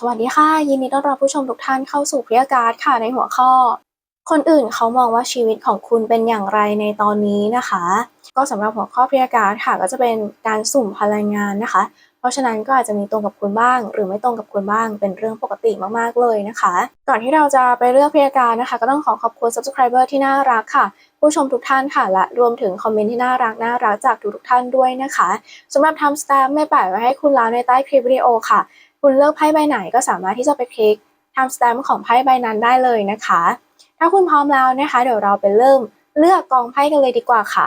สวัสดีค่ะ ยินดีต้อนรับผู้ชมทุกท่านเข้าสู่พริยการ์ดค่ะในหัวข้อ คนอื่นเขามองว่าชีวิตของคุณเป็นอย่างไรในตอนนี้นะคะ ก็สำหรับหัวข้อพริยการ์ดค่ะ ก็จะเป็นการสุ่มพลังงานนะคะ เพราะฉะนั้นก็อาจจะมีตรงกับคุณบ้าง หรือไม่ตรงกับคุณบ้าง เป็นเรื่องปกติมากๆเลยนะคะ ก่อนที่เราจะไปเลือกพริยการ์ดนะคะ ก็ต้องขอขอบคุณ subscriber ที่น่ารักค่ะ ผู้ชมทุกท่านค่ะ และรวมถึงคอมเมนต์ที่น่ารักน่ารักจากทุกๆท่านด้วยนะคะสำหรับทำสแตมป์ไม่แปะไว้ให้คุณแล้วในใต้คลิปวิดีโอค่ะ คุณเลือกไพ่ใบไหนก็สามารถที่จะไปคลิกทำสแตมป์ของไพ่ใบนั้นได้เลยนะคะ ถ้าคุณพร้อมแล้วนะคะ เดี๋ยวเราไปเริ่มเลือกกองไพ่กันเลยดีกว่าค่ะ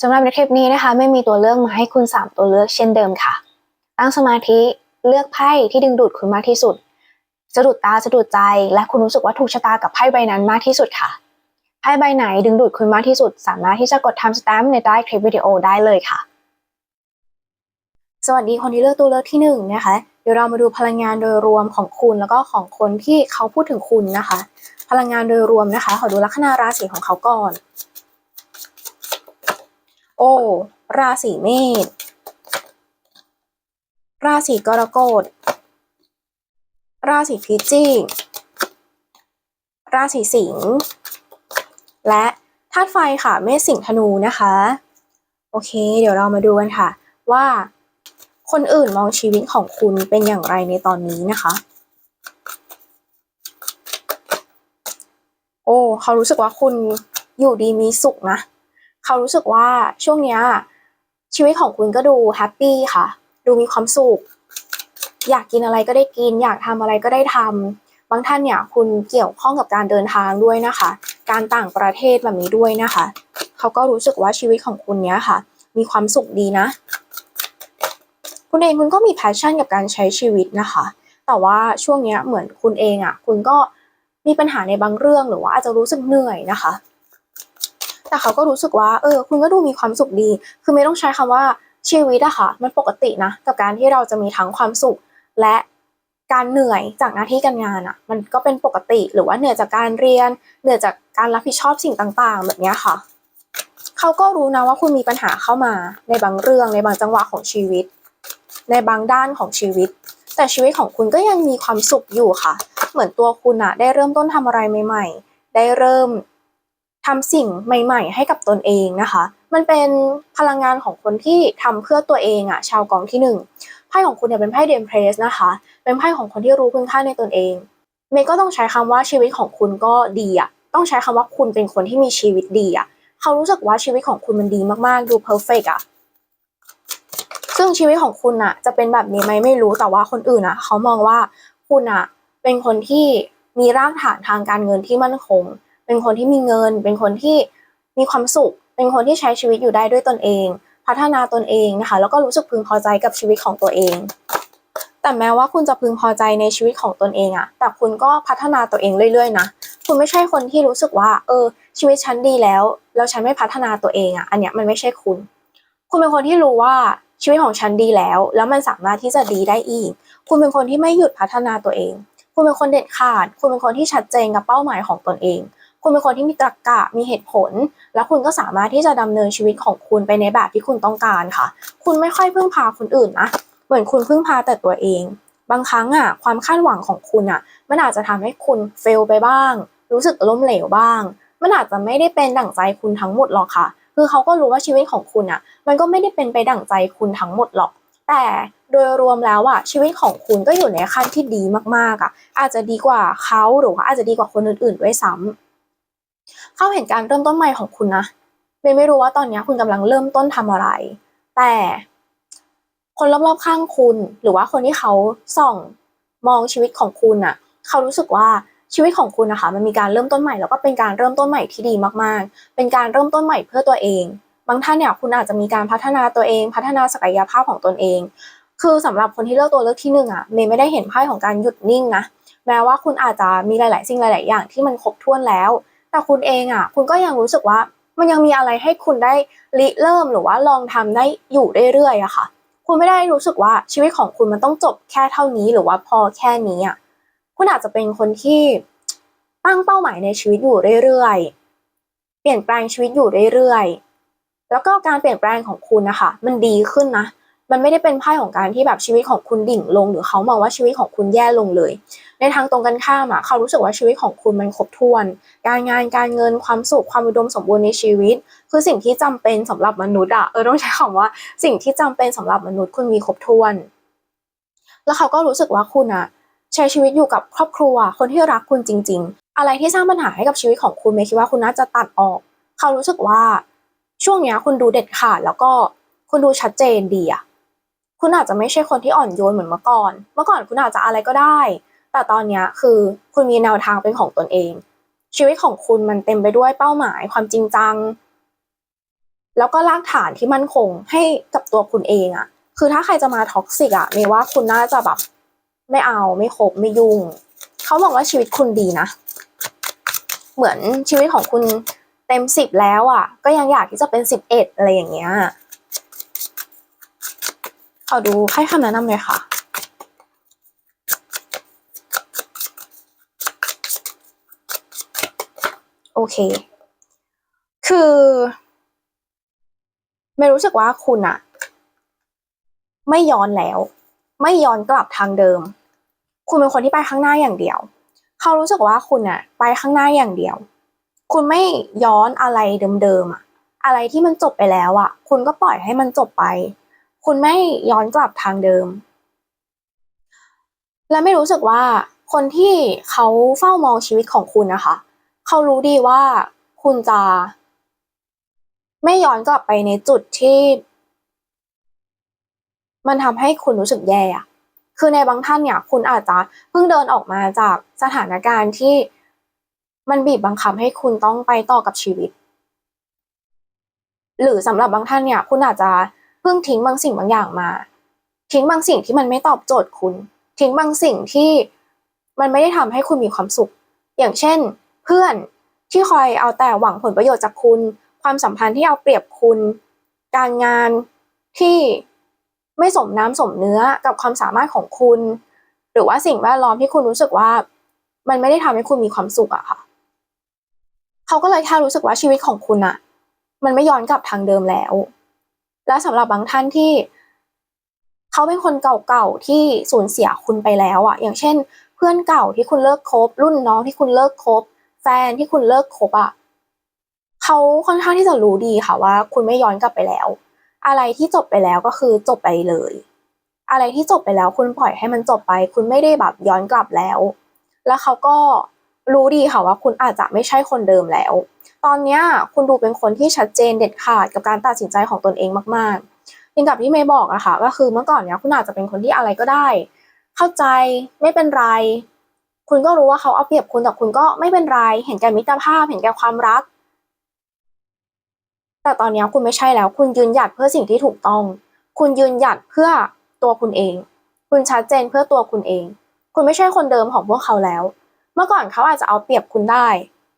สำหรับในเทปนี้นะคะ ไม่มีตัวเลือกมาให้คุณ 3 ตัวเลือกเช่นเดิมค่ะ ตั้งสมาธิเลือกไพ่ที่ดึงดูดคุณมากที่สุดสะดุดตาสะดุดใจ และคุณรู้สึกว่าถูกชะตากับไพ่ใบนั้นมากที่สุดค่ะไพ่ใบไหนดึงดูดคุณมากที่สุด สามารถที่จะกดทำสแตมป์ในใต้คลิปวิดีโอได้เลยค่ะ สวัสดีคนที่เลือกตัวเลือกที่หนึ่งนะคะ ดี๋ยวเรามาดูพลังงานโดยรวมของคุณแล้วก็ของคนที่เขาพูดถึงคุณนะคะ พลังงานโดยรวมนะคะ ขอดูลัคนาราศีของเขาก่อน โอ้ราศีเมษราศีกรกฎราศีพิจิกราศีสิงห์และธาตุไฟค่ะเมษสิงห์ธนูนะคะ โอเค เดี๋ยวเรามาดูกันค่ะ ว่า คนอื่นมองชีวิตของคุณเป็นอย่างไรในตอนนี้นะคะ โอ้เขารู้สึกว่าคุณอยู่ดีมีสุขนะ เขารู้สึกว่าช่วงเนี้ยชีวิตของคุณก็ดูแฮปปี้ค่ะ ดูมีความสุข อยากกินอะไรก็ได้กิน อยากทำอะไรก็ได้ทำบางท่านเนี่ยคุณเกี่ยวข้องกับการเดินทางด้วยนะคะ การต่างประเทศแบบนี้ด้วยนะคะ เขาก็รู้สึกว่าชีวิตของคุณเนี้ยค่ะ มีความสุขดีนะ คุณเองคุณก็มีแพชชั่นกับการใช้ชีวิตนะคะ แต่ว่าช่วงนี้เหมือนคุณเองอะ คุณก็มีปัญหาในบางเรื่องหรือว่าอาจจะรู้สึกเหนื่อยนะคะ แต่เขาก็รู้สึกว่า เออ คุณก็ดูมีความสุขดี คือไม่ต้องใช้คำว่าชีวิตอะค่ะ มันปกตินะ กับการที่เราจะมีทั้งความสุขและการเหนื่อยจากหน้าที่การงานอะมันก็เป็นปกติหรือว่าเหนื่อยจากการเรียน เหนื่อยจากการรับผิดชอบสิ่งต่างๆ แบบนี้ค่ะ เขาก็รู้นะว่าคุณมีปัญหาเข้ามาในบางเรื่องในบางจังหวะของชีวิต ในบางด้านของชีวิต แต่ชีวิตของคุณก็ยังมีความสุขอยู่ค่ะ เหมือนตัวคุณอะได้เริ่มต้นทำอะไรใหม่ ๆ ได้เริ่มทำสิ่งใหม่ ๆ ให้กับตนเองนะคะ มันเป็นพลังงานของคนที่ทำเพื่อตัวเองอะชาวกองที่หนึ่งไพ่ของคุณเนี่ยเป็นไพ่เดมเพรสนะคะ เป็นไพ่ของคนที่รู้คุณค่าในตนเอง เมย์ก็ต้องใช้คำว่าชีวิตของคุณก็ดีอะต้องใช้คำว่าคุณเป็นคนที่มีชีวิตดีอะเขารู้สึกว่าชีวิตของคุณมันดีมากๆ ดูเพอร์เฟกอะ ซึ่งชีวิตของคุณอะจะเป็นแบบนี้ไหมไม่รู้แต่ว่าคนอื่นอะเขามองว่าคุณอะเป็นคนที่มีรากฐานทางการเงินที่มั่นคง เป็นคนที่มีเงิน เป็นคนที่มีความสุข เป็นคนที่ใช้ชีวิตอยู่ได้ด้วยตนเอง พัฒนาตนเองนะคะ แล้วก็รู้สึกพึงพอใจกับชีวิตของตัวเอง แต่แม้ว่าคุณจะพึงพอใจในชีวิตของตนเองอะแต่คุณก็พัฒนาตัวเองเรื่อยๆนะคุณไม่ใช่คนที่รู้สึกว่า เออ ชีวิตฉันดีแล้ว แล้วฉันไม่พัฒนาตัวเองอะอันเนี้ยมันไม่ใช่คุณ คุณเป็นคนที่รู้ว่า ชีวิตของฉันดีแล้ว แล้วมันสามารถที่จะดีได้อีก คุณเป็นคนที่ไม่หยุดพัฒนาตัวเอง คุณเป็นคนเด็ดขาด คุณเป็นคนที่ชัดเจนกับเป้าหมายของตนเอง คุณเป็นคนที่มีตรรกะมีเหตุผล และคุณก็สามารถที่จะดำเนินชีวิตของคุณไปในแบบที่คุณต้องการค่ะ คุณไม่ค่อยพึ่งพาคนอื่นนะ เหมือนคุณพึ่งพาแต่ตัวเอง บางครั้งอะความคาดหวังของคุณอะมันอาจจะทำให้คุณเฟลไปบ้าง รู้สึกล้มเหลวบ้าง มันอาจจะไม่ได้เป็นดั่งใจคุณทั้งหมดหรอกค่ะ คือเขาก็รู้ว่าชีวิตของคุณอะมันก็ไม่ได้เป็นไปดั่งใจคุณทั้งหมดหรอก แต่โดยรวมแล้วอะชีวิตของคุณก็อยู่ในขั้นที่ดีมากๆอะอาจจะดีกว่าเขาหรือว่าอาจจะดีกว่าคนอื่นๆด้วยซ้ำเขาเห็นการเริ่มต้นใหม่ของคุณนะเมย์ไม่รู้ว่าตอนนี้คุณกำลังเริ่มต้นทำอะไร แต่คนรอบๆข้างคุณ หรือว่าคนที่เขาส่องมองชีวิตของคุณอะเขารู้สึกว่า ชีวิตของคุณนะคะมันมีการเริ่มต้นใหม่แล้วก็เป็นการเริ่มต้นใหม่ที่ดีมากๆ เป็นการเริ่มต้นใหม่เพื่อตัวเอง บางท่านเนี่ยคุณอาจจะมีการพัฒนาตัวเอง พัฒนาศักยภาพของตนเอง คือสำหรับคนที่เลือกตัวเลือกที่หนึ่งอะเมย์ไม่ได้เห็นไพ่ของการหยุดนิ่งนะแม้ว่าคุณอาจจะมีหลาย ๆ สิ่งหลาย ๆ อย่างที่มันครบถ้วนแล้ว แต่คุณเองอะคุณก็ยังรู้สึกว่ามันยังมีอะไรให้คุณได้ริเริ่มหรือว่าลองทำได้อยู่เรื่อยๆอะค่ะ คุณไม่ได้รู้สึกว่าชีวิตของคุณมันต้องจบแค่เท่านี้หรือว่าพอแค่นี้อะ คุณอาจจะเป็นคนที่ตั้งเป้าหมายในชีวิตอยู่เรื่อยๆ เปลี่ยนแปลงชีวิตอยู่เรื่อยๆ แล้วก็การเปลี่ยนแปลงของคุณนะคะมันดีขึ้นนะ มันไม่ได้เป็นไพ่ของการที่แบบชีวิตของคุณดิ่งลง หรือเขามองว่าชีวิตของคุณแย่ลงเลย ในทางตรงกันข้ามอะเขารู้สึกว่าชีวิตของคุณมันครบถ้วน การงานการเงินความสุขความอุดมสมบูรณ์ในชีวิต คือสิ่งที่จำเป็นสำหรับมนุษย์อะเออต้องใช้คำว่าสิ่งที่จำเป็นสำหรับมนุษย์คุณมีครบถ้วน แล้วเขาก็รู้สึกว่าคุณอะ ใช้ชีวิตอยู่กับครอบครัว คนที่รักคุณจริง ๆ อะไรที่สร้างปัญหาให้กับชีวิตของคุณเมย์คิดว่าคุณน่าจะตัดออก เขารู้สึกว่าช่วงเนี้ยคุณดูเด็ดขาดแล้วก็คุณดูชัดเจนดีอะคุณอาจจะไม่ใช่คนที่อ่อนโยนเหมือนเมื่อก่อน เมื่อก่อนคุณอาจจะอะไรก็ได้ แต่ตอนเนี้ยคือคุณมีแนวทางเป็นของตนเอง ชีวิตของคุณมันเต็มไปด้วยเป้าหมายความจริงจัง แล้วก็รากฐานที่มั่นคงให้กับตัวคุณเองอะคือถ้าใครจะมาท็อกซิกอะเมว่าคุณน่าจะแบบ ไม่เอาไม่คบไม่ยุ่ง เขาบอกว่าชีวิตคุณดีนะ เหมือนชีวิตของคุณเต็มสิบแล้วอะ ก็ยังอยากที่จะเป็นสิบเอ็ดอะไรอย่างเงี้ยขอดูให้คำแนะนำเลยค่ะโอเค คือไม่รู้สึกว่าคุณอะไม่ย้อนแล้ว ไม่ย้อนกลับทางเดิม คุณเป็นคนที่ไปข้างหน้าอย่างเดียว เขารู้สึกว่าคุณอะไปข้างหน้าอย่างเดียว คุณไม่ย้อนอะไรเดิมๆอะอะไรที่มันจบไปแล้วอะคุณก็ปล่อยให้มันจบไป คุณไม่ย้อนกลับทางเดิม และไม่รู้สึกว่าคนที่เขาเฝ้ามองชีวิตของคุณนะคะ เขารู้ดีว่าคุณจะ ไม่ย้อนกลับไปในจุดที่ มันทำให้คุณรู้สึกแย่อะคือในบางท่านเนี่ยคุณอาจจะเพิ่งเดินออกมาจากสถานการณ์ที่มันบีบบังคับให้คุณต้องไปต่อกับชีวิต หรือสำหรับบางท่านเนี่ย คุณอาจจะเพิ่งทิ้งบางสิ่งบางอย่างมา ทิ้งบางสิ่งที่มันไม่ตอบโจทย์คุณ ทิ้งบางสิ่งที่มันไม่ได้ทำให้คุณมีความสุข อย่างเช่น เพื่อนที่คอยเอาแต่หวังผลประโยชน์จากคุณ ความสัมพันธ์ที่เอาเปรียบคุณ การงานที่ ไม่สมน้ำสมเนื้อกับความสามารถของคุณ หรือว่าสิ่งแวดล้อมที่คุณรู้สึกว่า มันไม่ได้ทำให้คุณมีความสุขอะค่ะ เขาก็เลยแค่รู้สึกว่าชีวิตของคุณอะมันไม่ย้อนกลับทางเดิมแล้ว และสำหรับบางท่านที่ เขาเป็นคนเก่าๆที่สูญเสียคุณไปแล้วอะอย่างเช่น เพื่อนเก่าที่คุณเลิกคบ รุ่นน้องที่คุณเลิกคบ แฟนที่คุณเลิกคบอะเขาค่อนข้างที่จะรู้ดีค่ะว่า คุณไม่ย้อนกลับไปแล้ว อะไรที่จบไปแล้วก็คือจบไปเลย อะไรที่จบไปแล้วคุณปล่อยให้มันจบไป คุณไม่ได้แบบย้อนกลับแล้ว แล้วเขาก็รู้ดีค่ะว่าคุณอาจจะไม่ใช่คนเดิมแล้ว ตอนเนี้ยคุณดูเป็นคนที่ชัดเจนเด็ดขาดกับการตัดสินใจของตนเองมากๆอย่างกับที่เมย์บอกอะค่ะ ก็คือเมื่อก่อนเนี้ยคุณอาจจะเป็นคนที่อะไรก็ได้ เข้าใจไม่เป็นไร คุณก็รู้ว่าเขาเอาเปรียบคุณแต่คุณก็ไม่เป็นไร เห็นแก่มิตรภาพ เห็นแก่ความรัก แต่ตอนนี้คุณไม่ใช่แล้ว คุณยืนหยัดเพื่อสิ่งที่ถูกต้อง คุณยืนหยัดเพื่อตัวคุณเอง คุณชัดเจนเพื่อตัวคุณเอง คุณไม่ใช่คนเดิมของพวกเขาแล้ว เมื่อก่อนเขาอาจจะเอาเปรียบคุณได้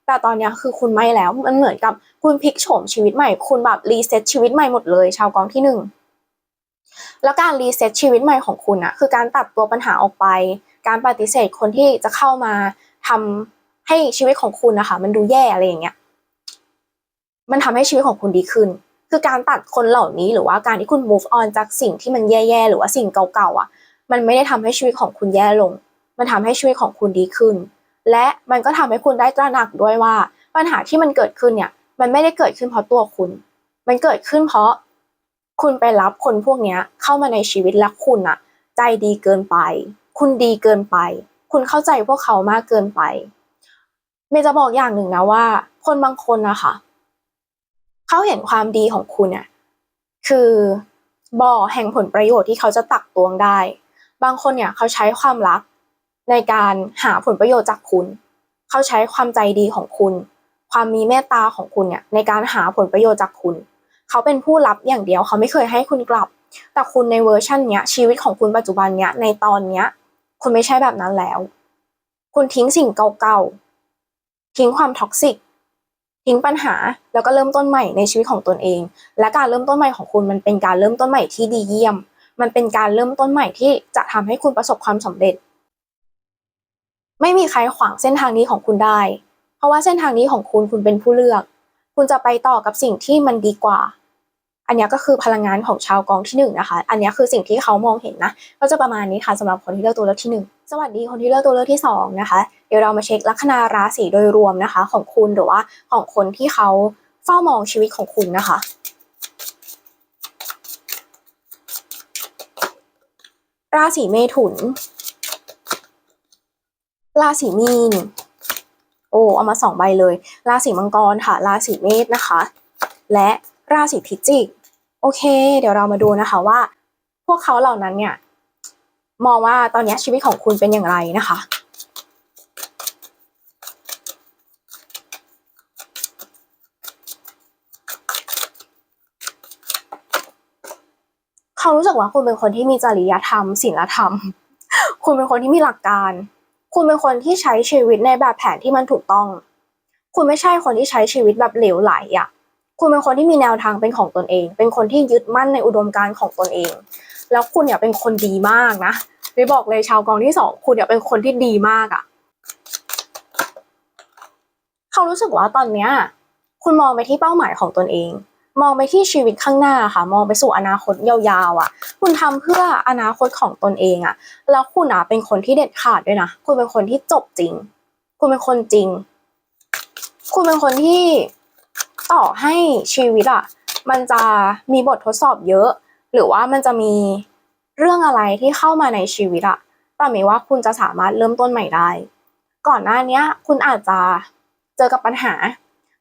แต่ตอนนี้คือคุณไม่แล้ว มันเหมือนกับคุณพลิกโฉมชีวิตใหม่ คุณแบบรีเซ็ตชีวิตใหม่หมดเลย ชาวกองที่หนึ่งแล้วการรีเซ็ตชีวิตใหม่ของคุณอะคือการตัดตัวปัญหาออกไป การปฏิเสธคนที่จะเข้ามาทำให้ชีวิตของคุณนะคะมันดูแย่อะไรอย่างเงี้ย มันทำให้ชีวิตของคุณดีขึ้น คือการตัดคนเหล่านี้หรือว่าการที่คุณ move on จากสิ่งที่มันแย่ๆหรือว่าสิ่งเก่าๆอะ มันไม่ได้ทำให้ชีวิตของคุณแย่ลง มันทำให้ชีวิตของคุณดีขึ้น และมันก็ทำให้คุณได้ตระหนักด้วยว่า ปัญหาที่มันเกิดขึ้นเนี่ยมันไม่ได้เกิดขึ้นเพราะตัวคุณ มันเกิดขึ้นเพราะ คุณไปรับคนพวกเนี้ยเข้ามาในชีวิตและคุณอะใจดีเกินไป คุณดีเกินไป คุณเข้าใจพวกเขามากเกินไป เมย์จะบอกอย่างหนึ่งนะว่า คนบางคนนะคะ เขาเห็นความดีของคุณเนี่ยคือ บ่อแห่งผลประโยชน์ที่เขาจะตักตวงได้ บางคนเนี่ยเขาใช้ความรักในการหาผลประโยชน์จากคุณ เขาใช้ความใจดีของคุณ ความมีเมตตาของคุณเนี่ยในการหาผลประโยชน์จากคุณ เขาเป็นผู้รับอย่างเดียวเขาไม่เคยให้คุณกลับ แต่คุณในเวอร์ชันเนี้ยชีวิตของคุณปัจจุบันเนี้ยในตอนเนี้ย คุณไม่ใช่แบบนั้นแล้ว คุณทิ้งสิ่งเก่าๆทิ้งความท็อกซิก ทิ้งปัญหาแล้วก็เริ่มต้นใหม่ในชีวิตของตนเอง และการเริ่มต้นใหม่ของคุณมันเป็นการเริ่มต้นใหม่ที่ดีเยี่ยม มันเป็นการเริ่มต้นใหม่ที่จะทำให้คุณประสบความสำเร็จ ไม่มีใครขวางเส้นทางนี้ของคุณได้ เพราะว่าเส้นทางนี้ของคุณคุณเป็นผู้เลือก คุณจะไปต่อกับสิ่งที่มันดีกว่า อันนี้ก็คือพลังงานของชาวกองที่หนึ่งนะคะ อันนี้คือสิ่งที่เขามองเห็นนะ ก็จะประมาณนี้ค่ะสำหรับคนที่เลือกตัวเลือกที่หนึ่งสวัสดีคนที่เลือกตัวเลือกที่สองนะคะ เดี๋ยวเรามาเช็คลัคนาราศีโดยรวมนะคะ ของคุณหรือว่าของคนที่เขาเฝ้ามองชีวิตของคุณนะคะราศีเมถุน ราศีมีน โอ้ เอามาสองใบเลย ราศีมังกรค่ะ ราศีเมษนะคะ และราศีพิจิก โอเค เดี๋ยวเรามาดูนะคะว่า พวกเขาเหล่านั้นเนี่ย มองว่าตอนนี้ชีวิตของคุณเป็นอย่างไรนะคะ เขารู้สึกว่าคุณเป็นคนที่มีจริยธรรมศีลธรรม คุณเป็นคนที่มีหลักการ คุณเป็นคนที่ใช้ชีวิตในแบบแผนที่มันถูกต้อง คุณไม่ใช่คนที่ใช้ชีวิตแบบเหลวไหลอะ คุณเป็นคนที่มีแนวทางเป็นของตนเอง เป็นคนที่ยึดมั่นในอุดมการณ์ของตนเอง แล้วคุณเนี่ยเป็นคนดีมากนะไปบอกเลยชาวกองที่สองคุณเนี่ยเป็นคนที่ดีมากอะ เขารู้สึกว่าตอนเนี้ยคุณมองไปที่เป้าหมายของตนเอง มองไปที่ชีวิตข้างหน้าค่ะ มองไปสู่อนาคตยาวๆอะ คุณทำเพื่ออนาคตของตนเองอะ แล้วคุณอะเป็นคนที่เด็ดขาดด้วยนะคุณเป็นคนที่จบจริง คุณเป็นคนจริง คุณเป็นคนที่ ต่อให้ชีวิตอะมันจะมีบททดสอบเยอะ หรือว่ามันจะมีเรื่องอะไรที่เข้ามาในชีวิตอะแต่ไม่ว่าคุณจะสามารถเริ่มต้นใหม่ได้ ก่อนหน้านี้คุณอาจจะเจอกับปัญหา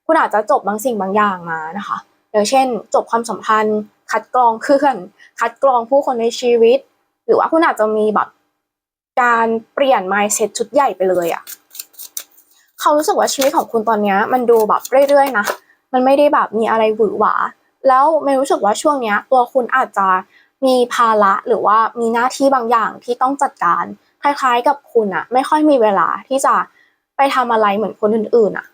คุณอาจจะจบบางสิ่งบางอย่างมานะคะ อย่างเช่น จบความสัมพันธ์ คัดกรองเพื่อนคัดกรองผู้คนในชีวิต หรือว่าคุณอาจจะมีแบบการเปลี่ยน mindset ชุดใหญ่ไปเลยอะเขารู้สึกว่าชีวิตของคุณตอนนี้มันดูแบบเรื่อยๆนะ มันไม่ได้แบบมีอะไรหวือหวา แล้วไม่รู้สึกว่าช่วงเนี้ย ตัวคุณอาจจะมีภาระหรือว่ามีหน้าที่บางอย่างที่ต้องจัดการ คล้ายๆกับคุณอะไม่ค่อยมีเวลาที่จะไปทำอะไรเหมือนคนอื่นๆอะ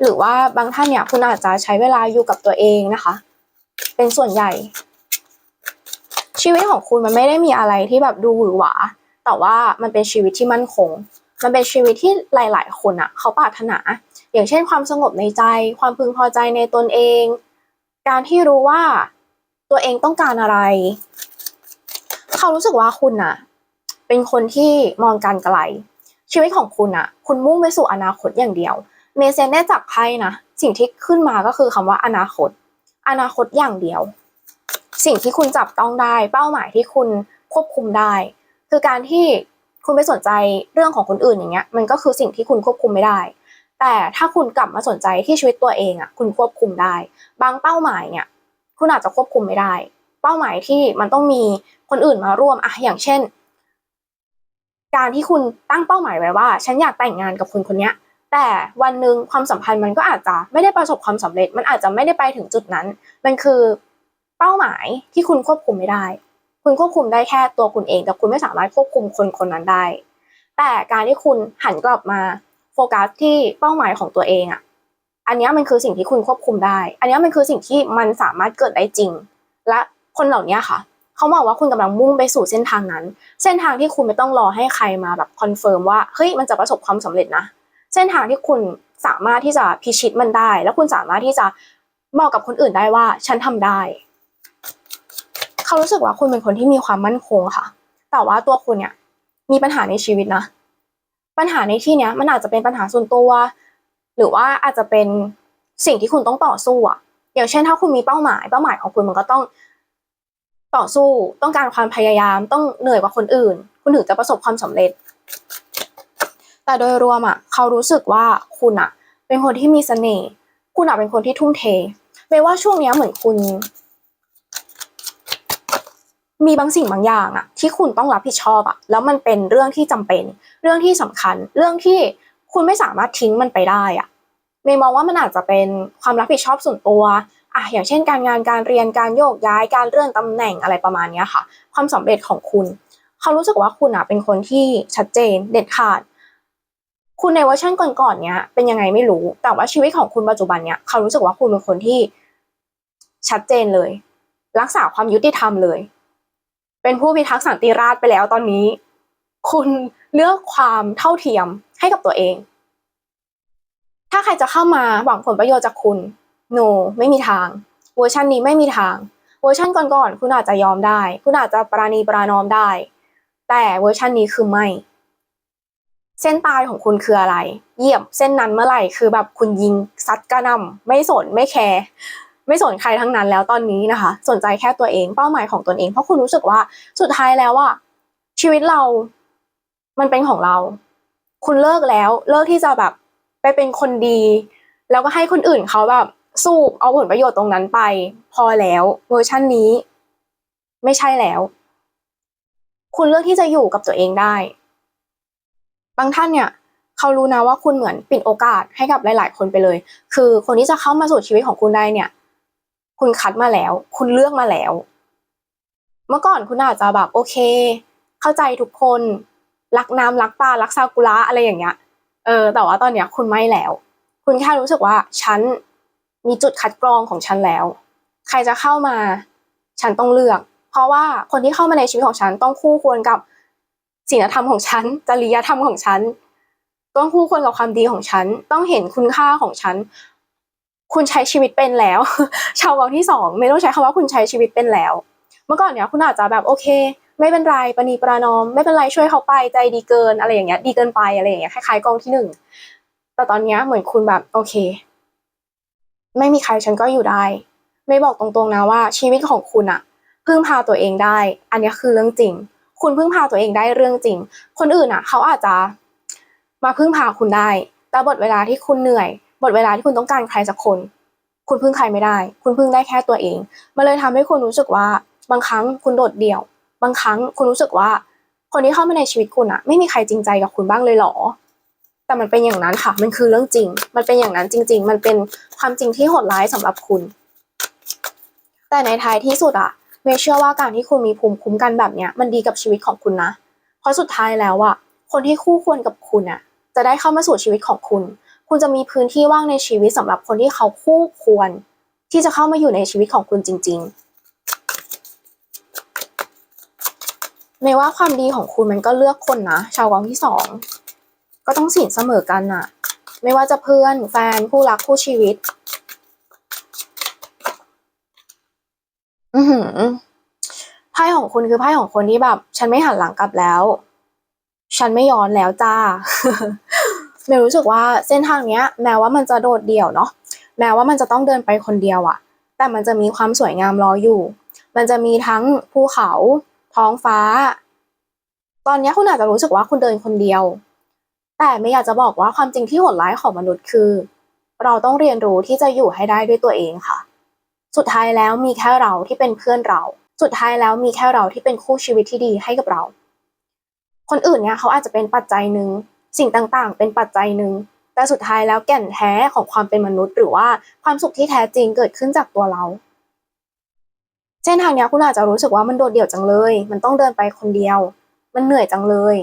หรือว่าบางท่านเนี่ยคุณอาจจะใช้เวลาอยู่กับตัวเองนะคะ เป็นส่วนใหญ่ ชีวิตของคุณมันไม่ได้มีอะไรที่แบบดูหวือหวา แต่ว่ามันเป็นชีวิตที่มั่นคง มันเป็นชีวิตที่หลาย ๆ คนอะเขาปรารถนา อย่างเช่น ความสงบในใจ ความพึงพอใจในตนเอง การที่รู้ว่าตัวเองต้องการอะไร เขารู้สึกว่าคุณอะเป็นคนที่มองการไกล ชีวิตของคุณอะคุณมุ่งไปสู่อนาคตอย่างเดียว เมเซนได้จากไพ่นะสิ่งที่ขึ้นมาก็คือคำว่าอนาคต อนาคตอย่างเดียว สิ่งที่คุณจับต้องได้ เป้าหมายที่คุณควบคุมได้ คือการที่ คุณไปสนใจเรื่องของคนอื่นอย่างเงี้ย มันก็คือสิ่งที่คุณควบคุมไม่ได้ แต่ถ้าคุณกลับมาสนใจที่ชีวิตตัวเองอะ คุณควบคุมได้ บางเป้าหมายเนี่ย คุณอาจจะควบคุมไม่ได้ เป้าหมายที่มันต้องมีคนอื่นมาร่วมอะอย่างเช่น การที่คุณตั้งเป้าหมายไว้ว่า ฉันอยากแต่งงานกับคนคนเนี้ยแต่วันหนึ่งความสัมพันธ์มันก็อาจจะไม่ได้ประสบความสำเร็จ มันอาจจะไม่ได้ไปถึงจุดนั้น มันคือเป้าหมายที่คุณควบคุมไม่ได้ คุณควบคุมได้แค่ตัวคุณเอง แต่คุณไม่สามารถควบคุมคนคนนั้นได้ แต่การที่คุณหันกลับมาโฟกัสที่เป้าหมายของตัวเองอะอันนี้มันคือสิ่งที่คุณควบคุมได้ อันนี้มันคือสิ่งที่มันสามารถเกิดได้จริง และคนเหล่านี้ค่ะ เขามองว่าคุณกำลังมุ่งไปสู่เส้นทางนั้น เส้นทางที่คุณไม่ต้องรอให้ใครมาแบบคอนเฟิร์มว่าเฮ้ยมันจะประสบความสำเร็จนะ เส้นทางที่คุณสามารถที่จะพิชิตมันได้ แล้วคุณสามารถที่จะบอกกับคนอื่นได้ว่าฉันทำได้ เขารู้สึกว่าคุณเป็นคนที่มีความมั่นคงค่ะ แต่ว่าตัวคุณเนี่ย มีปัญหาในชีวิตนะ ปัญหาในที่เนี้ยมันอาจจะเป็นปัญหาส่วนตัว หรือว่าอาจจะเป็นสิ่งที่คุณต้องต่อสู้อะอย่างเช่น ถ้าคุณมีเป้าหมาย เป้าหมายของคุณมันก็ต้องต่อสู้ ต้องการความพยายาม ต้องเหนื่อยกว่าคนอื่น คุณถึงจะประสบความสำเร็จ แต่โดยรวมอะเขารู้สึกว่าคุณอะเป็นคนที่มีเสน่ห์ คุณอะเป็นคนที่ทุ่มเท ไม่ว่าช่วงเนี้ยเหมือนคุณ มีบางสิ่งบางอย่างอะที่คุณต้องรับผิดชอบอะแล้วมันเป็นเรื่องที่จำเป็น เรื่องที่สำคัญ เรื่องที่คุณไม่สามารถทิ้งมันไปได้อะเมย์มองว่ามันอาจจะเป็นความรับผิดชอบส่วนตัวอะอย่างเช่น การงานการเรียนการโยกย้ายการเลื่อนตำแหน่งอะไรประมาณนี้ค่ะ ความสำเร็จของคุณ เขารู้สึกว่าคุณอะเป็นคนที่ชัดเจน เด็ดขาด คุณในเวอร์ชันก่อนๆเนี้ยเป็นยังไงไม่รู้ แต่ว่าชีวิตของคุณปัจจุบันเนี้ยเขารู้สึกว่าคุณเป็นคนที่ชัดเจนเลย รักษาความยุติธรรมเลย เป็นผู้พิทักษ์สันติราษฎร์ไปแล้วตอนนี้ คุณเลือกความเท่าเทียมให้กับตัวเอง ถ้าใครจะเข้ามาหวังผลประโยชน์จากคุณโนไม่มีทาง เวอร์ชันนี้ไม่มีทาง เวอร์ชันก่อนๆคุณอาจจะยอมได้ คุณอาจจะปราณีปรานอมได้ แต่เวอร์ชันนี้คือไม่ เส้นตายของคุณคืออะไร เยียบเส้นนั้นเมื่อไหร่คือแบบคุณยิงซัดกระหนำไม่สนไม่แคร์ ไม่สนใครทั้งนั้นแล้วตอนนี้นะคะ สนใจแค่ตัวเองเป้าหมายของตนเอง เพราะคุณรู้สึกว่าสุดท้ายแล้วว่าชีวิตเรา มันเป็นของเรา คุณเลิกแล้ว เลิกที่จะแบบไปเป็นคนดี แล้วก็ให้คนอื่นเขาแบบสู้เอาผลประโยชน์ตรงนั้นไป พอแล้วเวอร์ชันนี้ ไม่ใช่แล้ว คุณเลือกที่จะอยู่กับตัวเองได้ บางท่านเนี่ยเขารู้นะว่าคุณเหมือนปิดโอกาสให้กับหลาย ๆ คนไปเลย คือคนที่จะเข้ามาสู่ชีวิตของคุณได้เนี่ย คุณคัดมาแล้ว คุณเลือกมาแล้ว เมื่อก่อนคุณอาจจะแบบโอเค เข้าใจทุกคนรักน้ำรักปลารักซากุระอะไรอย่างเงี้ย เออ แต่ว่าตอนเนี้ยคุณไม่แล้ว คุณแค่รู้สึกว่าฉันมีจุดคัดกรองของฉันแล้ว ใครจะเข้ามา ฉันต้องเลือก เพราะว่าคนที่เข้ามาในชีวิตของฉันต้องคู่ควรกับศีลธรรมของฉัน จริยธรรมของฉัน ต้องคู่ควรกับความดีของฉัน ต้องเห็นคุณค่าของฉัน คุณใช้ชีวิตเป็นแล้ว ชาวกองที่สองไม่ต้องใช้คำว่าคุณใช้ชีวิตเป็นแล้ว เมื่อก่อนเนี่ยคุณอาจจะแบบโอเค ไม่เป็นไรปณีประนอม ไม่เป็นไรช่วยเขาไปใจดีเกินอะไรอย่างเงี้ยดีเกินไปอะไรอย่างเงี้ยคล้ายๆกองที่หนึ่งแต่ตอนเนี้ยเหมือนคุณแบบโอเค ไม่มีใครฉันก็อยู่ได้ ไม่บอกตรงๆนะว่าชีวิตของคุณอะพึ่งพาตัวเองได้ อันนี้คือเรื่องจริง คุณพึ่งพาตัวเองได้เรื่องจริง คนอื่นอะเขาอาจจะมาพึ่งพาคุณได้แต่บทเวลาที่คุณเหนื่อย บทเวลาที่คุณต้องการใครสักคน คุณพึ่งใครไม่ได้ คุณพึ่งได้แค่ตัวเอง มันเลยทำให้คุณรู้สึกว่าบางครั้งคุณโดดเดี่ยว บางครั้งคุณรู้สึกว่า คนที่เข้ามาในชีวิตคุณอะไม่มีใครจริงใจกับคุณบ้างเลยหรอ แต่มันเป็นอย่างนั้นค่ะ มันคือเรื่องจริง มันเป็นอย่างนั้นจริง ๆ มันเป็นความจริงที่โหดร้ายสำหรับคุณ แต่ในท้ายที่สุดอะเมย์เชื่อว่าการที่คุณมีภูมิคุ้มกันแบบเนี้ยมันดีกับชีวิตของคุณนะ เพราะสุดท้ายแล้วอะคนที่คู่ควรกับคุณอะจะได้เข้ามาสู่ชีวิตของคุณ คุณจะมีพื้นที่ว่างในชีวิตสำหรับคนที่เขาคู่ควร ที่จะเข้ามาอยู่ในชีวิตของคุณจริง ๆ ไม่ว่าความดีของคุณมันก็เลือกคนนะ ชาวกองที่สองก็ต้องสินเสมอกันน่ะไม่ว่าจะเพื่อนแฟนผู้รักคู่ชีวิต อือหือไพ่ของคุณคือไพ่ของคนที่แบบ ฉันไม่หันหลังกลับแล้ว ฉันไม่ย้อนแล้วจ้า เมย์รู้สึกว่าเส้นทางเนี้ยแม้ว่ามันจะโดดเดี่ยวเนาะแม้ว่ามันจะต้องเดินไปคนเดียวอะแต่มันจะมีความสวยงามรออยู่ มันจะมีทั้งภูเขา ท้องฟ้า ตอนนี้คุณอาจจะรู้สึกว่าคุณเดินคนเดียว แต่ไม่อยากจะบอกว่าความจริงที่โหดร้ายของมนุษย์คือ เราต้องเรียนรู้ที่จะอยู่ให้ได้ด้วยตัวเองค่ะ สุดท้ายแล้วมีแค่เราที่เป็นเพื่อนเรา สุดท้ายแล้วมีแค่เราที่เป็นคู่ชีวิตที่ดีให้กับเรา คนอื่นเนี่ยเขาอาจจะเป็นปัจจัยหนึ่ง สิ่งต่างๆ เป็นปัจจัยหนึ่งแต่สุดท้ายแล้วแก่นแท้ของความเป็นมนุษย์ หรือว่าความสุขที่แท้จริงเกิดขึ้นจากตัวเราเส้นทางนี้คุณอาจจะรู้สึกว่ามันโดดเดี่ยวจังเลย มันต้องเดินไปคนเดียว มันเหนื่อยจังเลย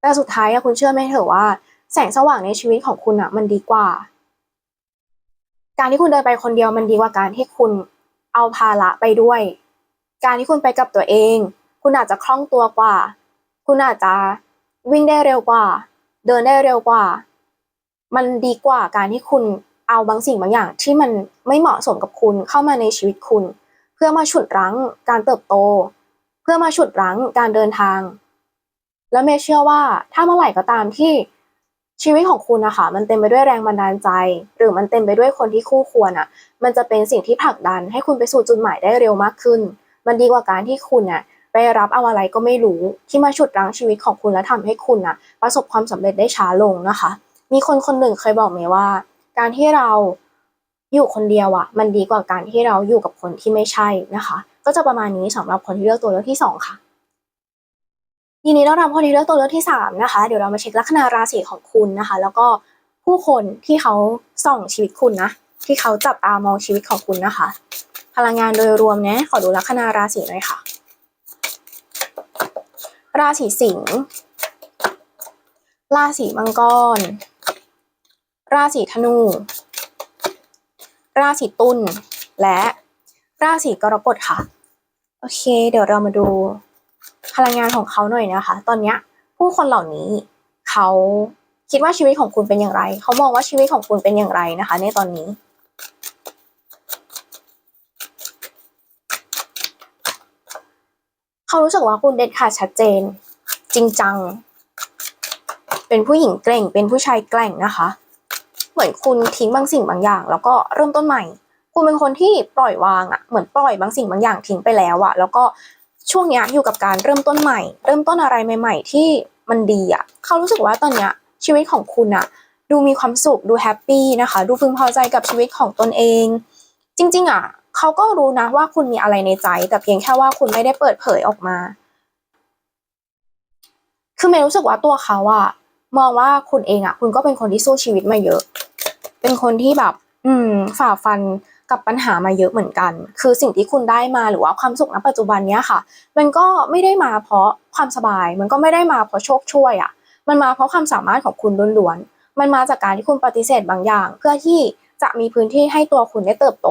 แต่สุดท้ายอะคุณเชื่อไหมเถอะว่า แสงสว่างในชีวิตของคุณอะมันดีกว่า การที่คุณเดินไปคนเดียวมันดีกว่าการที่คุณเอาภาระไปด้วย การที่คุณไปกับตัวเอง คุณอาจจะคล่องตัวกว่า คุณอาจจะ วิ่งได้เร็วกว่า เดินได้เร็วกว่า มันดีกว่าการที่คุณเอาบางสิ่งบางอย่าง ที่มันไม่เหมาะสมกับคุณเข้ามาในชีวิตคุณ เพื่อมาฉุดรั้งการเติบโต เพื่อมาฉุดรั้งการเดินทาง แล้วเมย์เชื่อว่าถ้าเมื่อไหร่ก็ตามที่ชีวิตของคุณนะคะมันเต็มไปด้วยแรงบันดาลใจ หรือมันเต็มไปด้วยคนที่คู่ควรอะ มันจะเป็นสิ่งที่ผลักดันให้คุณไปสู่จุดหมายได้เร็วมากขึ้น มันดีกว่าการที่คุณอะ ไปรับเอาอะไรก็ไม่รู้ที่มาฉุดรั้งชีวิตของคุณและทำให้คุณอะประสบความสำเร็จได้ช้าลงนะคะ มีคนคนหนึ่งเคยบอกเมย์ว่า การที่เราอยู่คนเดียวอะมันดีกว่าการที่เราอยู่กับคนที่ไม่ใช่นะคะ ก็จะประมาณนี้สำหรับคนที่เลือกตัวเลือกที่สองค่ะยินดีต้อนรับคนที่เลือกตัวเลือกที่สามนะคะ เดี๋ยวเรามาเช็คลัคนาราศีของคุณนะคะ แล้วก็ผู้คนที่เขาส่องชีวิตคุณนะที่เขาจับตามองชีวิตของคุณนะคะ พลังงานโดยรวมนะขอดูลัคนาราศีหน่อยค่ะ ราศีสิงห์ราศีมังกร ราศีธนู ราศีตุลและราศีกรกฎค่ะ โอเค เดี๋ยวเรามาดูพลังงานของเขาหน่อยนะคะ ตอนนี้ผู้คนเหล่านี้เขาคิดว่าชีวิตของคุณเป็นอย่างไร เขามองว่าชีวิตของคุณเป็นอย่างไรนะคะ ในตอนนี้ เขารู้สึกว่าคุณเด็ดขาดชัดเจน จริงจัง เป็นผู้หญิงเกร่ง เป็นผู้ชายแกร่งนะคะ เหมือนคุณทิ้งบางสิ่งบางอย่าง แล้วก็เริ่มต้นใหม่ คุณเป็นคนที่ปล่อยวางอะเหมือนปล่อยบางสิ่งบางอย่างทิ้งไปแล้วอะแล้วก็ช่วงเนี้ยอยู่กับการเริ่มต้นใหม่ เริ่มต้นอะไรใหม่ ๆ ที่มันดีอะเขารู้สึกว่าตอนเนี้ยชีวิตของคุณอะดูมีความสุขดูแฮปปี้นะคะ ดูพึงพอใจกับชีวิตของตนเอง จริง ๆอะ เขาก็รู้นะว่าคุณมีอะไรในใจ แต่เพียงแค่ว่าคุณไม่ได้เปิดเผยออกมา คือเมย์รู้สึกว่าตัวเขาอะมองว่าคุณเองอะคุณก็เป็นคนที่สู้ชีวิตมาเยอะ เป็นคนที่แบบ อืม ฝ่าฟันกับปัญหามาเยอะเหมือนกัน คือสิ่งที่คุณได้มาหรือว่าความสุขณปัจจุบันเนี้ยค่ะ มันก็ไม่ได้มาเพราะความสบาย มันก็ไม่ได้มาเพราะโชคช่วยอะมันมาเพราะความสามารถของคุณล้วนๆ มันมาจากการที่คุณปฏิเสธบางอย่าง เพื่อที่จะมีพื้นที่ให้ตัวคุณได้เติบโต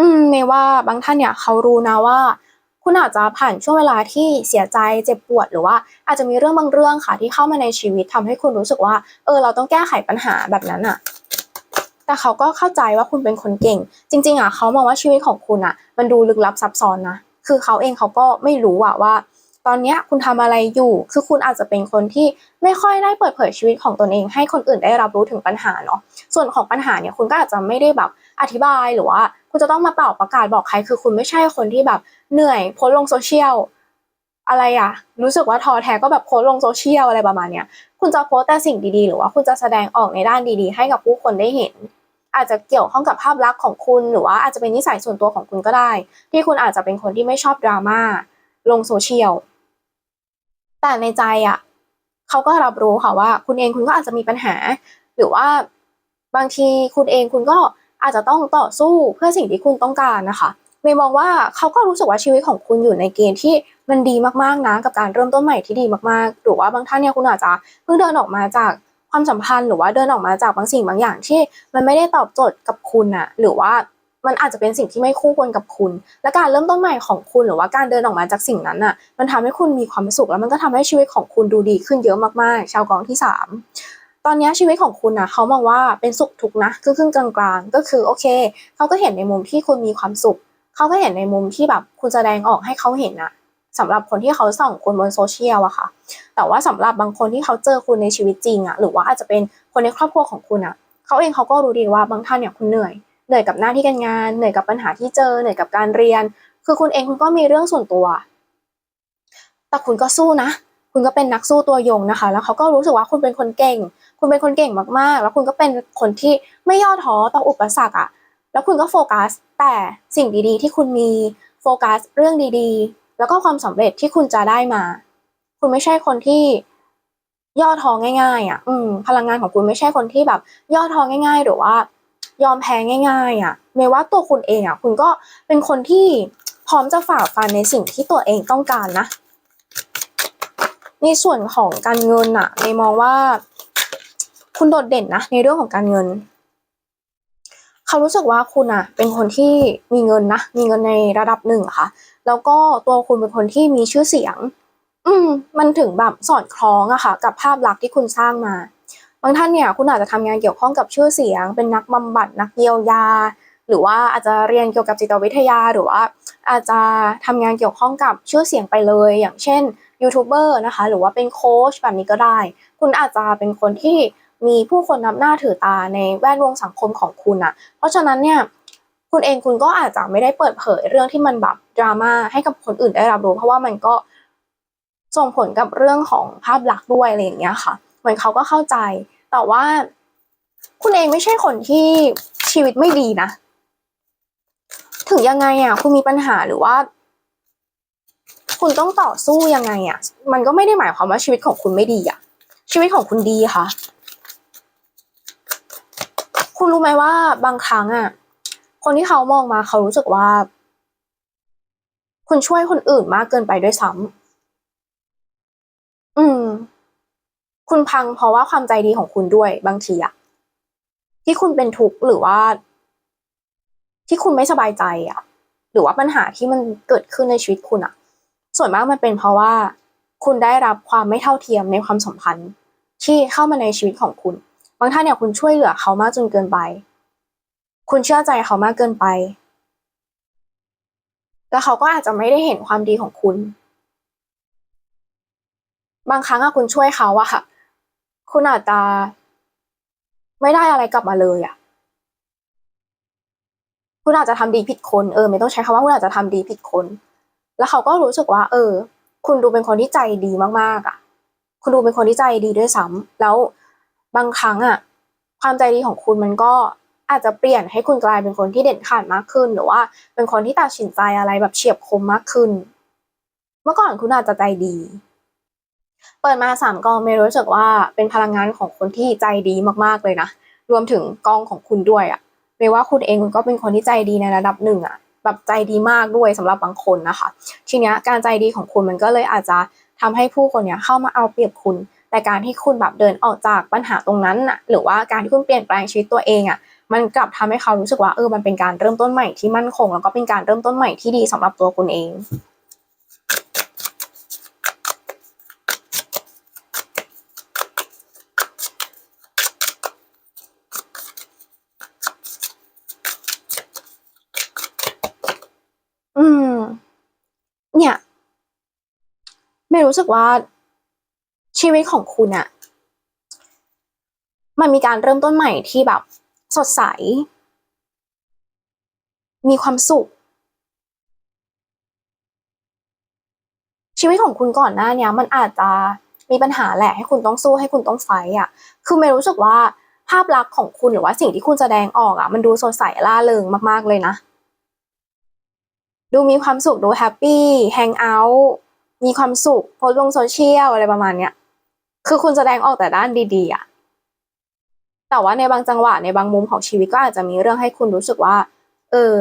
อืมเมว่าบางท่านเนี่ยเขารู้นะว่า คุณอาจจะผ่านช่วงเวลาที่เสียใจเจ็บปวดหรือว่า อาจจะมีเรื่องบางเรื่องค่ะที่เข้ามาในชีวิตทำให้คุณรู้สึกว่า เออ เราต้องแก้ไขปัญหาแบบนั้นอะแต่เขาก็เข้าใจว่าคุณเป็นคนเก่ง จริง ๆอะเขามองว่าชีวิตของคุณอะมันดูลึกลับซับซ้อนนะคือเขาเองเขาก็ไม่รู้อะว่า ตอนเนี้ยคุณทำอะไรอยู่ คือคุณอาจจะเป็นคนที่ไม่ค่อยได้เปิดเผยชีวิตของตนเอง ให้คนอื่นได้รับรู้ถึงปัญหาเนาะส่วนของปัญหาเนี่ยคุณก็อาจจะไม่ได้แบบอธิบายหรือว่า คุณจะต้องมาเป่าประกาศบอกใคร คือคุณไม่ใช่คนที่แบบเหนื่อยโพสลงโซเชียลอะไรอะรู้สึกว่าท้อแท้ก็แบบโพสลงโซเชียลอะไรประมาณเนี้ยคุณจะโพสแต่สิ่งดีๆ หรือว่าคุณจะแสดงออกในด้านดีๆ ให้กับผู้คนได้เห็น อาจจะเกี่ยวข้องกับภาพลักษณ์ของคุณหรือว่าอาจจะเป็นนิสัยส่วนตัวของคุณก็ได้ ที่คุณอาจจะเป็นคนที่ไม่ชอบดราม่าลงโซเชียลแต่ในใจอะเขาก็รับรู้ค่ะว่า คุณเองคุณก็อาจจะมีปัญหา หรือว่าบางทีคุณเองคุณก็ อาจจะต้องต่อสู้เพื่อสิ่งที่คุณต้องการนะคะเมย์มองว่าเขาก็รู้สึกว่าชีวิตของคุณอยู่ในเกณฑ์ที่มันดีมากๆนะกับการเริ่มต้นใหม่ที่ดีมากๆ หรือว่าบางท่านเนี่ยคุณอาจจะเพิ่งเดินออกมาจากความสัมพันธ์หรือว่าเดินออกมาจากบางสิ่งบางอย่างที่มันไม่ได้ตอบโจทย์กับคุณอะหรือว่ามันอาจจะเป็นสิ่งที่ไม่คู่ควรกับคุณ และการเริ่มต้นใหม่ของคุณหรือว่าการเดินออกมาจากสิ่งนั้นน่ะ มันทำให้คุณมีความสุขแล้วมันก็ทำให้ชีวิตของคุณดูดีขึ้นเยอะมากๆ ชาวกองที่สาม ตอนนี้ชีวิตของคุณนะเขามองว่าเป็นสุขทุกนะครึ่งครึ่งกลางๆ ก็คือโอเคเขาก็เห็นในมุมที่คุณมีความสุขเขาก็เห็นในมุมที่แบบคุณแสดงออกให้เขาเห็นอะสำหรับคนที่เขาส่องคุณบนโซเชียลอะค่ะ แต่ว่าสำหรับบางคนที่เขาเจอคุณในชีวิตจริงอะหรือว่าอาจจะเป็นคนในครอบครัวของคุณอะเขาเองเขาก็รู้ดีว่าบางท่านเนี่ยคุณเหนื่อยเหนื่อยกับหน้าที่การงานเหนื่อยกับปัญหาที่เจอเหนื่อยกับการเรียน คือคุณเองคุณก็มีเรื่องส่วนตัว แต่คุณก็สู้นะ คุณก็เป็นนักสู้ตัวยงนะคะ แล้วเขาก็รู้สึกว่าคุณเป็นคนเก่ง คุณเป็นคนเก่งมากๆ แล้วคุณก็เป็นคนที่ไม่ย่อท้อต่ออุปสรรคอะแล้วคุณก็โฟกัสแต่สิ่งดีๆ ที่คุณมีโฟกัสเรื่องดีๆ แล้วก็ความสำเร็จที่คุณจะได้มา คุณไม่ใช่คนที่ย่อท้อง่ายๆ อะ อืม พลังงานของคุณไม่ใช่คนที่แบบ ย่อท้อง่าย ๆ หรือว่า ยอมแพ้ง่าย ๆ อะเมว่าตัวคุณเองอะ คุณก็เป็นคนที่พร้อมจะฝ่าฟันในสิ่งที่ตัวเองต้องการนะในส่วนของการเงินอะเมมองว่า คุณโดดเด่นนะในเรื่องของการเงิน เขารู้สึกว่าคุณอะเป็นคนที่มีเงินนะ มีเงินในระดับหนึ่งค่ะ แล้วก็ตัวคุณเป็นคนที่มีชื่อเสียง อืม มันถึงแบบสอดคล้องอะค่ะ กับภาพลักษณ์ที่คุณสร้างมาบางท่านเนี่ยคุณอาจจะทำงานเกี่ยวข้องกับชื่อเสียง เป็นนักบำบัดนักเยียวยา หรือว่าอาจจะเรียนเกี่ยวกับจิตวิทยาหรือว่า อาจจะทำงานเกี่ยวข้องกับชื่อเสียงไปเลย อย่างเช่นยูทูบเบอร์นะคะหรือว่าเป็นโค้ชแบบนี้ก็ได้ คุณอาจจะเป็นคนที่ มีผู้คนนับหน้าถือตาในแวดวงสังคมของคุณอะเพราะฉะนั้นเนี่ยคุณเองคุณก็อาจจะไม่ได้เปิดเผยเรื่องที่มันแบบดราม่าให้กับคนอื่นได้รับรู้ เพราะว่ามันก็ส่งผลกับเรื่องของภาพลักษณ์ด้วยอะไรอย่างเงี้ยค่ะเหมือนเขาก็เข้าใจ แต่ว่า คุณเองไม่ใช่คนที่ชีวิตไม่ดีนะ ถึงยังไงอะคุณมีปัญหาหรือว่า คุณต้องต่อสู้ยังไงอะมันก็ไม่ได้หมายความว่าชีวิตของคุณไม่ดีอะชีวิตของคุณดีค่ะ คุณรู้ไหมว่าบางครั้งอะคนที่เขามองมาเขารู้สึกว่า คุณช่วยคนอื่นมากเกินไปด้วยซ้ำอืม คุณพังเพราะว่าความใจดีของคุณด้วยบางทีอะที่คุณเป็นทุกข์หรือว่า ที่คุณไม่สบายใจอะหรือว่าปัญหาที่มันเกิดขึ้นในชีวิตคุณอะส่วนมากมันเป็นเพราะว่า คุณได้รับความไม่เท่าเทียมในความสัมพันธ์ที่เข้ามาในชีวิตของคุณ บางท่านเนี่ยคุณช่วยเหลือเขามากจนเกินไป คุณเชื่อใจเขามากเกินไป แล้วเขาก็อาจจะไม่ได้เห็นความดีของคุณ บางครั้งอะคุณช่วยเขาอะค่ะ คุณอาจจะไม่ได้อะไรกลับมาเลยอะคุณอาจจะทำดีผิดคนเออไม่ต้องใช้คำว่าคุณอาจจะทำดีผิดคน แล้วเขาก็รู้สึกว่า เออ คุณดูเป็นคนที่ใจดีมากๆอะคุณดูเป็นคนที่ใจดีด้วยซ้ำแล้ว บางครั้งอะความใจดีของคุณมันก็อาจจะเปลี่ยนให้คุณกลายเป็นคนที่เด่นขาดมากขึ้น หรือว่าเป็นคนที่ตัดสินใจอะไรแบบเฉียบคมมากขึ้น เมื่อก่อนคุณอาจจะใจดี เปิดมาสามกองเมย์รู้สึกว่าเป็นพลังงานของคนที่ใจดีมากๆเลยนะรวมถึงกองของคุณด้วยอะเมย์ว่าคุณเองคุณก็เป็นคนที่ใจดีในระดับหนึ่งอะแบบใจดีมากด้วยสำหรับบางคนนะคะ ทีนี้การใจดีของคุณมันก็เลยอาจจะทำให้ผู้คนเนี้ยเข้ามาเอาเปรียบคุณ แต่การที่คุณแบบเดินออกจากปัญหาตรงนั้นน่ะหรือว่าการที่คุณเปลี่ยนแปลงชีวิตตัวเองอะมันกลับทำให้เขารู้สึกว่าเออมันเป็นการเริ่มต้นใหม่ที่มั่นคง แล้วก็เป็นการเริ่มต้นใหม่ที่ดีสำหรับตัวคุณเองอืมเนี่ยไม่รู้สึกว่า ชีวิตของคุณอะมันมีการเริ่มต้นใหม่ที่แบบ สดใส มีความสุข ชีวิตของคุณก่อนหน้าเนี้ยมันอาจจะมีปัญหาแหละให้คุณต้องสู้ให้คุณต้องไฟต์อะ คือไม่รู้สึกว่าภาพลักษณ์ของคุณหรือว่าสิ่งที่คุณแสดงออกอะ มันดูสดใสล่าเริงมากๆเลยนะ ดูมีความสุขดูแฮปปี้แฮงเอาท์มีความสุขโพสลงโซเชียลอะไรประมาณเนี้ย คือคุณแสดงออกแต่ด้านดีๆอะแต่ว่าในบางจังหวะในบางมุมของชีวิตก็อาจจะมีเรื่องให้คุณรู้สึกว่า เออ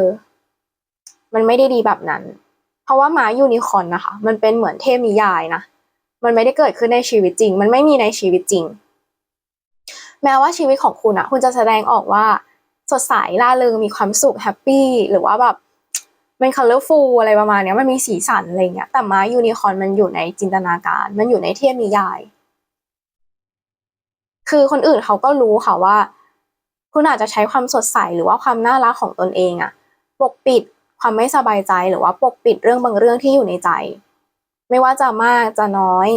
มันไม่ได้ดีแบบนั้น เพราะว่าม้ายูนิคอนนะคะ มันเป็นเหมือนเทพนิยายนะ มันไม่ได้เกิดขึ้นในชีวิตจริง มันไม่มีในชีวิตจริง แม้ว่าชีวิตของคุณอะคุณจะแสดงออกว่า สดใสล่าเริงมีความสุขแฮปปี้หรือว่าแบบเป็นคัลเลอร์ฟูลอะไรประมาณนี้มันมีสีสันอะไรเงี้ยแต่ม้ายูนิคอนมันอยู่ในจินตนาการ มันอยู่ในเทพนิยาย คือคนอื่นเขาก็รู้ค่ะว่า คุณอาจจะใช้ความสดใสหรือว่าความน่ารักของตนเองอะปกปิดความไม่สบายใจหรือว่าปกปิดเรื่องบางเรื่องที่อยู่ในใจ ไม่ว่าจะมากจะน้อย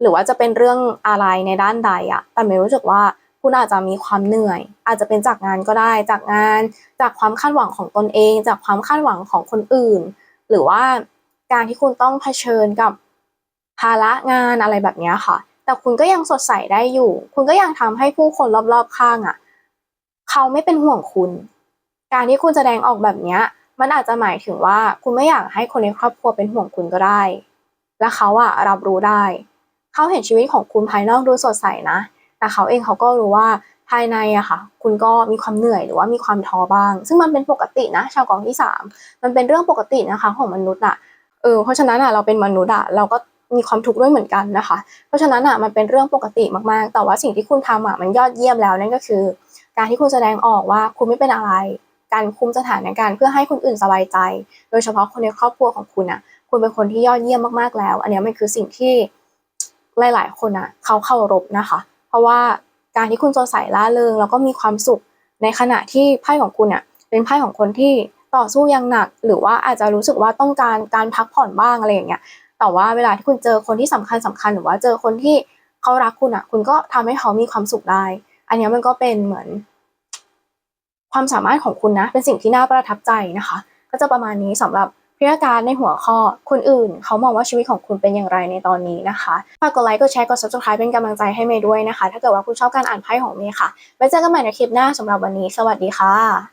หรือว่าจะเป็นเรื่องอะไรในด้านใดอะแต่ไม่รู้สึกว่าคุณอาจจะมีความเหนื่อย อาจจะเป็นจากงานก็ได้ จากงาน จากความคาดหวังของตนเอง จากความคาดหวังของคนอื่น หรือว่าการที่คุณต้องเผชิญกับภาระงานอะไรแบบนี้ค่ะ แต่คุณก็ยังสดใสได้อยู่ คุณก็ยังทำให้ผู้คนรอบๆข้างอะเขาไม่เป็นห่วงคุณ การที่คุณแสดงออกแบบนี้มันอาจจะหมายถึงว่าคุณไม่อยากให้คนในครอบครัวเป็นห่วงคุณก็ได้ และเขาอะรับรู้ได้ เขาเห็นชีวิตของคุณภายนอกดูสดใสนะ แต่เขาเองเขาก็รู้ว่าภายในอะค่ะ คุณก็มีความเหนื่อยหรือว่ามีความท้อบ้าง ซึ่งมันเป็นปกตินะ ชาวกองที่สามมันเป็นเรื่องปกตินะคะของมนุษย์อะเออเพราะฉะนั้นอะเราเป็นมนุษย์อะเราก็ มีความทุกข์ด้วยเหมือนกันนะคะ เพราะฉะนั้นอะมันเป็นเรื่องปกติมากๆ แต่ว่าสิ่งที่คุณทำอะมันยอดเยี่ยมแล้วนั่นก็คือ การที่คุณแสดงออกว่าคุณไม่เป็นอะไร การคุมสถานการณ์เพื่อให้คนอื่นสบายใจ โดยเฉพาะคนในครอบครัวของคุณอะ คุณเป็นคนที่ยอดเยี่ยมมากๆแล้ว อันนี้มันคือสิ่งที่หลาย ๆ คนอะเขาเคารพนะคะ เพราะว่าการที่คุณสดใส่ล่าเริงแล้วก็มีความสุขในขณะที่ไพ่ของคุณอะเป็นไพ่ของคนที่ต่อสู้อย่างหนัก หรือว่าอาจจะรู้สึกว่าต้องการการพักผ่อนบ้างอะไรอย่างเงี้ย แต่ว่าเวลาที่คุณเจอคนที่สำคัญสำคัญหรือว่าเจอคนที่เขารักคุณอะคุณก็ทำให้เขามีความสุขได้ อันนี้มันก็เป็นเหมือน ความสามารถของคุณนะ เป็นสิ่งที่น่าประทับใจนะคะ ก็จะประมาณนี้สำหรับพิธีการในหัวข้อคนอื่น เขามองว่าชีวิตของคุณเป็นอย่างไรในตอนนี้นะคะฝากกดไลค์กดแชร์กด subscribe เป็นกำลังใจให้เมย์ด้วยนะคะ ถ้าเกิดว่าคุณชอบการอ่านไพ่ของเมย์ค่ะไว้เจอกันใหม่ในคลิปหน้าสำหรับวันนี้ สวัสดีค่ะ